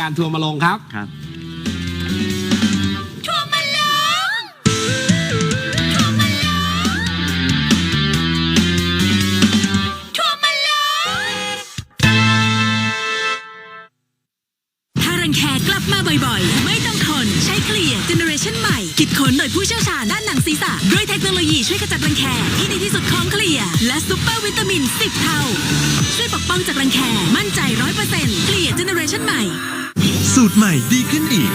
การทัวร์มาลงครับ ครับ ถ้ารังแคกลับมาบ่อยๆ ไม่ต้องทน ใช้เคลียร์เจเนอเรชันใหม่ คิดค้นโดยผู้เชี่ยวชาญด้านหนังศีรษะ ด้วยเทคโนโลยีช่วยขจัดรังแคที่ดีที่สุดของเคลียร์และซูเปอร์วิตามิน 10 เท่า ช่วยปกป้องจากรังแคมั่นใจ 100%เคลียร์เจเนอเรชันใหม่ สูตรใหม่ดีขึ้นอีก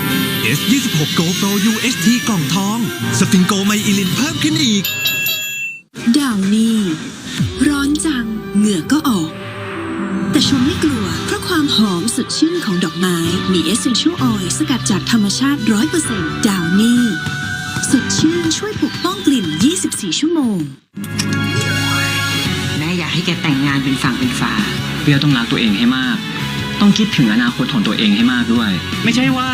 S26 Go Pro UHD กล่องทอง สฟิงโกไมอิลินเพิ่มขึ้นอีก ดาวนี่ ร้อนจัง เหงื่อก็ออก แต่ชมไม่กลัว เพราะความหอมสดชื่นของดอกไม้ มี Essential Oil สกัดจากธรรมชาติ 100%ดาวนี่ สดชื่นช่วยปกป้องกลิ่น 24 ชั่วโมง แม่อยากให้แกแต่งงานเป็นฝั่งเป็นฝาเปรี้ยวต้องรักตัวเองให้มาก ต้องคิดถึงอนาคตของตัวเองให้มากด้วย ไม่ใช่ว่า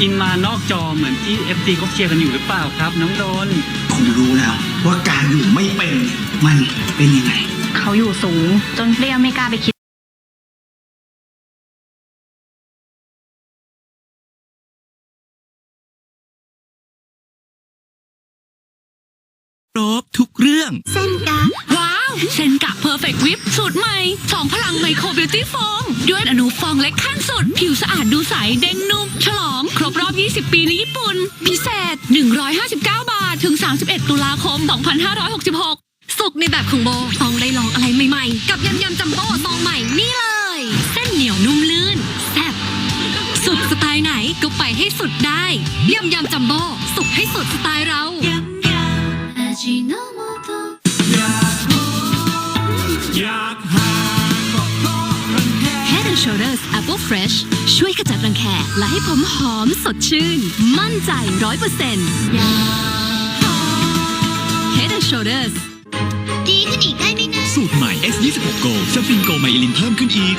อินมานอกจอเหมือนที่เอฟซีเขาเชียร์กันอยู่หรือเปล่าครับ น้องโดนคงรู้แล้ว ว่าการอยู่ไม่เป็นมันเป็นยังไง เขาอยู่สูง จนเปรี้ยวไม่กล้าไปคิดครบทุกเรื่องว้าว เซนกะเพอร์เฟกต์วิปสูตรใหม่สองพลังไมโครบิวตี้โฟมด้วยอนุฟองเล็กขั้นสุด ผิวสะอาดดูใสเด้งนุ่ม ฉลอง ครบรอบ 20 ปีในญี่ปุ่น พิเศษ 159 บาท ถึง 31 ตุลาคม 2566 สุกในแบบของโบต้องได้ลองอะไรใหม่ๆ กับยำยำจัมโบ้ซองใหม่นี่เลย เส้นเหนียวนุ่มลื่นแซ่บสุดสไตล์ไหนก็ไปให้สุดได้ยำยำจัมโบ้สุกให้สุดสไตล์เรา Head Fresh ช่วยขจัดรังแคและให้ผมหอมสดชื่น มั่นใจร้อยเปอร์เซ็นต์ Head and Shoulders ดีขึ้นอีกได้ไหมนะ สูตรใหม่ S26 Go สฟิงโกไมอิลินเพิ่มขึ้นอีก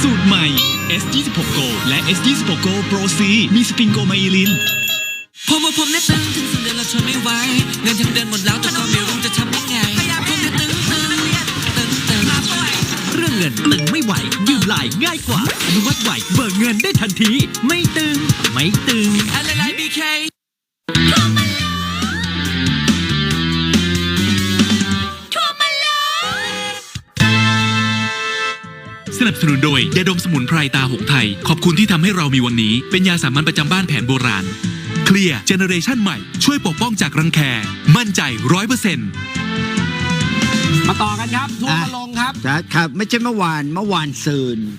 สูตรใหม่ S26 Go และ S26 Go Pro C มีสฟิงโกไมอิลิน ผมว่าผมเนี่ยตึงถึงสุดเดือนเราทนไม่ไหวเงินทั้งเดือนหมด งินตึงไม่ไหวยืมลายง่ายกว่าอนุมัติไหวเบิกเงินได้ทันที ไม่ตึง ไม่ตึงอะไรไรบีเคสนับสนุนโดยยาดมสมุนไพรตาหงไทย ขอบคุณที่ทำให้เรามีวันนี้ เป็นยาสามัญประจำบ้านแผนโบราณ เคลียร์เจเนเรชันใหม่ ช่วยปกป้องจากรังแค มั่นใจร้อยเปอร์เซ็นต์ มาต่อกันครับ ทัวร์มาลงครับ ครับ ไม่ใช่เมื่อวานเมื่อวานซืน